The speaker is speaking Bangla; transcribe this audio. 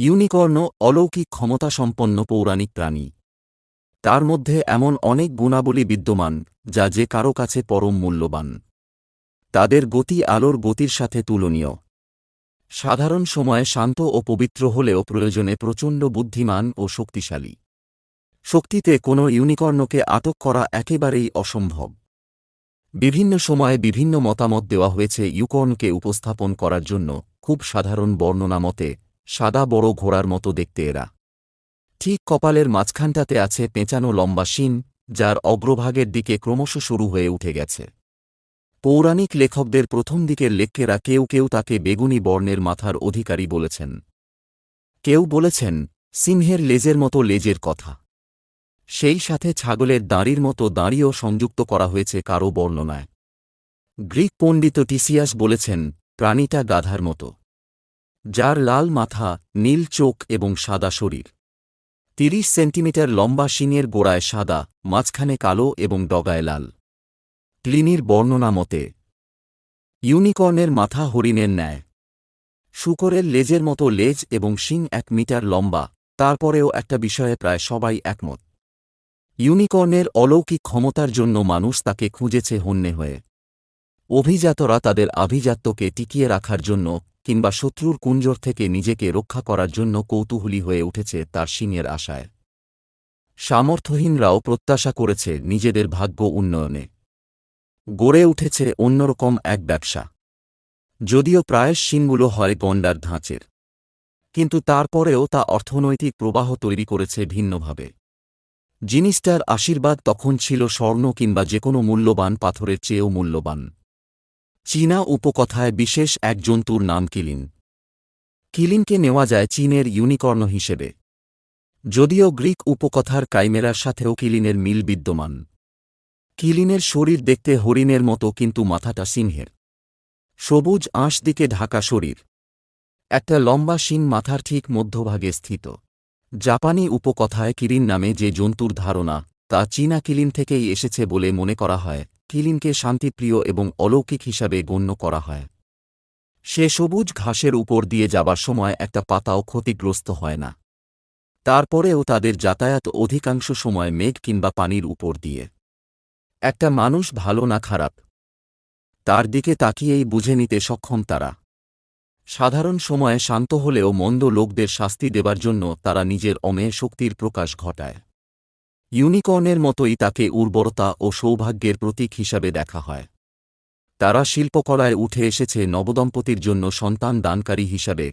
ইউনিকর্ন অলৌকিক ক্ষমতাসম্পন্ন পৌরাণিক প্রাণী। তার মধ্যে এমন অনেক গুণাবলী বিদ্যমান, যা যে কারও কাছে পরম মূল্যবান। তাদের গতি আলোর গতির সাথে তুলনীয়। সাধারণ সময়ে শান্ত ও পবিত্র হলেও প্রয়োজনে প্রচণ্ড বুদ্ধিমান ও শক্তিশালী। শক্তিতে কোনো ইউনিকর্নকে আটক করা একেবারেই অসম্ভব। বিভিন্ন সময়ে বিভিন্ন মতামত দেওয়া হয়েছে ইউকর্নকে উপস্থাপন করার জন্য, খুব সাধারণ বর্ণনা মতে সাদা বড় ঘোড়ার মতো দেখতে এরা। ঠিক কপালের মাঝখানটাতে আছে পেঁচানো লম্বা শিন যার অগ্রভাগের দিকে ক্রমশ শুরু হয়ে উঠে গেছে। পৌরাণিক লেখকদের প্রথম দিকের লেখকেরা কেউ কেউ তাকে বেগুনি বর্ণের মাথার অধিকারী বলেছেন। কেউ বলেছেন, সিংহের লেজের মতো লেজের কথা। সেই সাথে ছাগলের দাঁড়ির মতো দাঁড়িও সংযুক্ত করা হয়েছে কারও বর্ণনায়। গ্রিক পণ্ডিত টিসিয়াস বলেছেন, প্রাণীটা গাধার মতো। যার লাল মাথা, নীল চোখ এবং সাদা শরীর। তিরিশ সেন্টিমিটার লম্বা শিঙের গোড়ায় সাদা, মাঝখানে কালো এবং ডগায় লাল। ক্লিনির বর্ণনা মতে, ইউনিকর্নের মাথা হরিণের ন্যায়। শুকরের লেজের মতো লেজ এবং শিং এক মিটার লম্বা, তারপরেও একটা বিষয়ে প্রায় সবাই একমত। ইউনিকর্নের অলৌকিক ক্ষমতার জন্য মানুষ তাকে খুঁজেছে হন্যে হয়ে। অভিজাতরা তাদের আভিজাত্যকে টিকিয়ে রাখার জন্য কিংবা শত্রুর কুঞ্জর থেকে নিজেকে রক্ষা করার জন্য কৌতূহলী হয়ে উঠেছে তার শিঙের আশায়। সামর্থ্যহীনরাও প্রত্যাশা করেছে নিজেদের ভাগ্য উন্নয়নে। গড়ে উঠেছে অন্যরকম এক ব্যবসা। যদিও প্রায় সিনগুলো হয় গন্ডার ধাঁচের। কিন্তু তারপরেও তা অর্থনৈতিক প্রবাহ তৈরি করেছে ভিন্নভাবে। জিনিসটার আশীর্বাদ তখন ছিল স্বর্ণ কিংবা যে কোনো মূল্যবান পাথরের চেয়েও মূল্যবান। চীনা উপকথায় বিশেষ এক জন্তুর নাম কিলিন। কিলিনকে নেওয়া যায় চীনের ইউনিকর্ন হিসেবে। যদিও গ্রিক উপকথার কাইমেরার সাথেও কিলিনের মিল বিদ্যমান। কিলিনের শরীর দেখতে হরিণের মতো কিন্তু মাথাটা সিংহের। সবুজ আঁশ দিকে ঢাকা শরীর। একটা লম্বা শিং মাথার ঠিক মধ্যভাগে স্থিত। জাপানি উপকথায় কিরিন নামে যে জন্তুর ধারণা, তা চীনা কিলিন থেকেই এসেছে বলে মনে করা হয়। কিলিনকে শান্তিপ্রিয় এবং অলৌকিক হিসাবে গণ্য করা হয়। সে সবুজ ঘাসের উপর দিয়ে যাবার সময় একটা পাতাও ক্ষতিগ্রস্ত হয় না। তারপরেও তাদের যাতায়াত অধিকাংশ সময় মেঘ কিংবা পানির উপর দিয়ে। একটা মানুষ ভালো না খারাপ। তার দিকে তাকিয়েই বুঝে নিতে সক্ষম তারা। সাধারণ সময়ে শান্ত হলেও মন্দ লোকদের শাস্তি দেবার জন্য তারা নিজের অমেয় শক্তির প্রকাশ ঘটায়। ইউনিকর্নের মতোই তাকে উর্বরতা ও সৌভাগ্যের প্রতীক হিসাবে দেখা হয়। তারা শিল্পকলায় উঠে এসেছে নবদম্পতির জন্য সন্তান দানকারী হিসাবে।